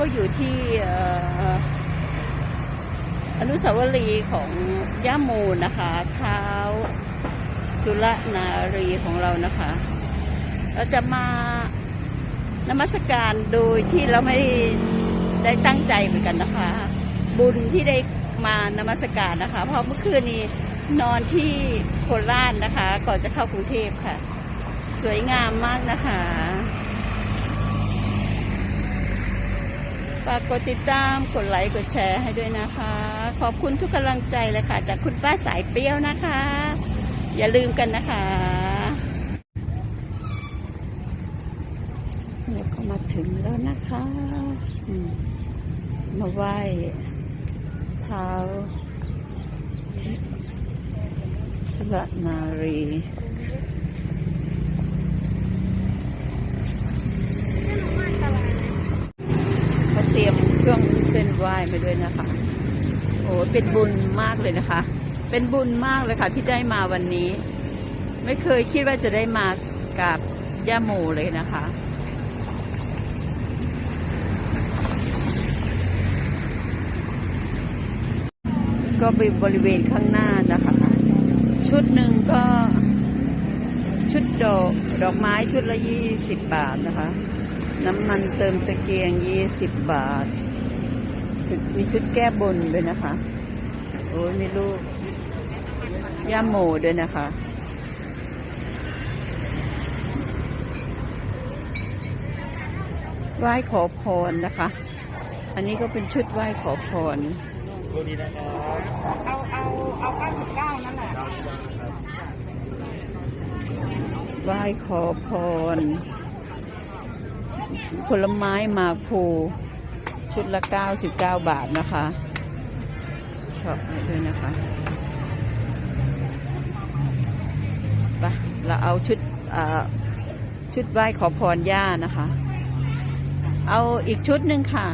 ก็อยู่ที่อนุสาวรีย์ของย่าโมนะคะเท้าสุรนารีของเรานะคะ เราจะมานมัสการโดยที่เราไม่ได้ตั้งใจเหมือนกันนะคะ บุญที่ได้มานมัสการนะคะ เพราะเมื่อคืนนี้นอนที่โคราชนะคะ ก่อนจะเข้ากรุงเทพค่ะ สวยงามมากนะคะ ฝากกดติดตามกดไลค์กดแชร์ให้ด้วยนะคะ ขอบคุณทุกกำลังใจเลยค่ะ จากคุณป้าสายเปรี้ยวนะคะ อย่าลืมกันนะคะเราก็มาถึงแล้วนะคะมาไหว้เท้าสระนารี เขาเตรียมเครื่องเส้น ไหว้มาด้วยนะคะ โอ้เป็นบุญมากเลยนะคะ เป็นบุญมากเลยค่ะ ที่ได้มาวันนี้ ไม่เคยคิดว่าจะได้มากับย่าโมเลยนะคะก็ไปบริเวณข้างหน้านะคะ ชุดหนึ่งก็ชุดดอกดอกไม้ชุดละยี่สิบบาทนะคะ น้ำมันเติมตะเกียงยี่สิบบาท ชุดมีชุดแก้บนด้วยนะคะ โอ้ยมีลูกย่าโมด้วยนะคะ ไหว้ขอพรนะคะ อันนี้ก็เป็นชุดไหว้ขอพรตัวนี้นะครับเอาเอาเอาเก้าสิบเก้านั่นแหละไหว้ขอพร ผลไม้หมากพลู ชุดละ 99 บาทนะคะชอบด้วยนะคะไปเราเอาชุดชุดไหว้ขอพรย่านะคะ เอาอีกชุดหนึ่งค่ะ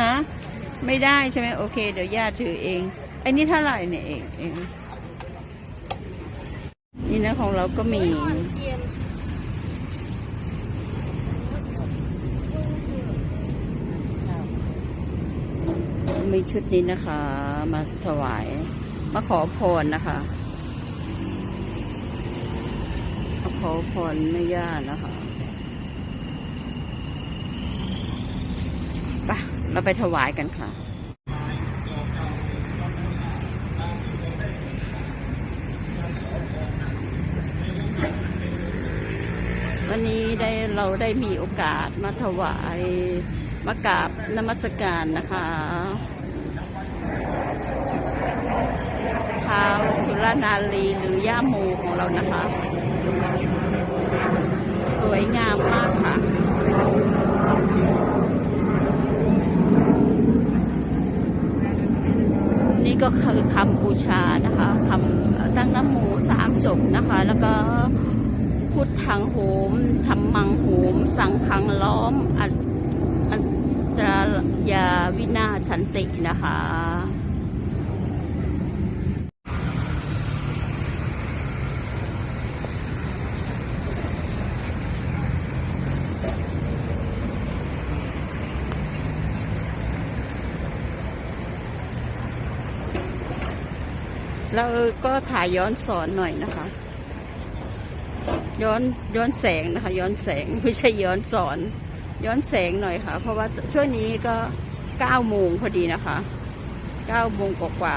ฮะ ไม่ได้ใช่ไหมโอเค เดี๋ยวย่าถือเองไอ้นี่เท่าไหร่เนี่ยเองเองนี่นะของเราก็มี มีชุดนี้นะคะ มาถวาย มาขอพรนะคะมาขอพรแม่ย่านะคะ ไป เราไปถวายกันค่ะวันนี้ได้เราได้มีโอกาสมาถวายมากราบนมัสการนะคะท้าวสุรนารีหรือย่าโมของเรานะคะ สวยงามมากค่ะ นี่ก็ คือคำบูชานะคะคำตั้งน้ำหมูสามศพนะคะ แล้วก็พุทธังโหมธรรมังโหม สังขังล้อมอัตรายาวินาศสันตินะคะ แล้วก็ถ่ายย้อนสอนหน่อยนะคะ ย้อนย้อนแสงนะคะ ย้อนแสงไม่ใช่ย้อนสอน ย้อนแสงหน่อยค่ะ เพราะว่าช่วงนี้ก็เก้าโมงพอดีนะคะเก้าโมงกว่า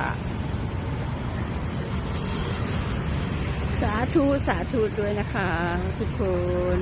สาธุสาธุด้วยนะคะ ทุกคน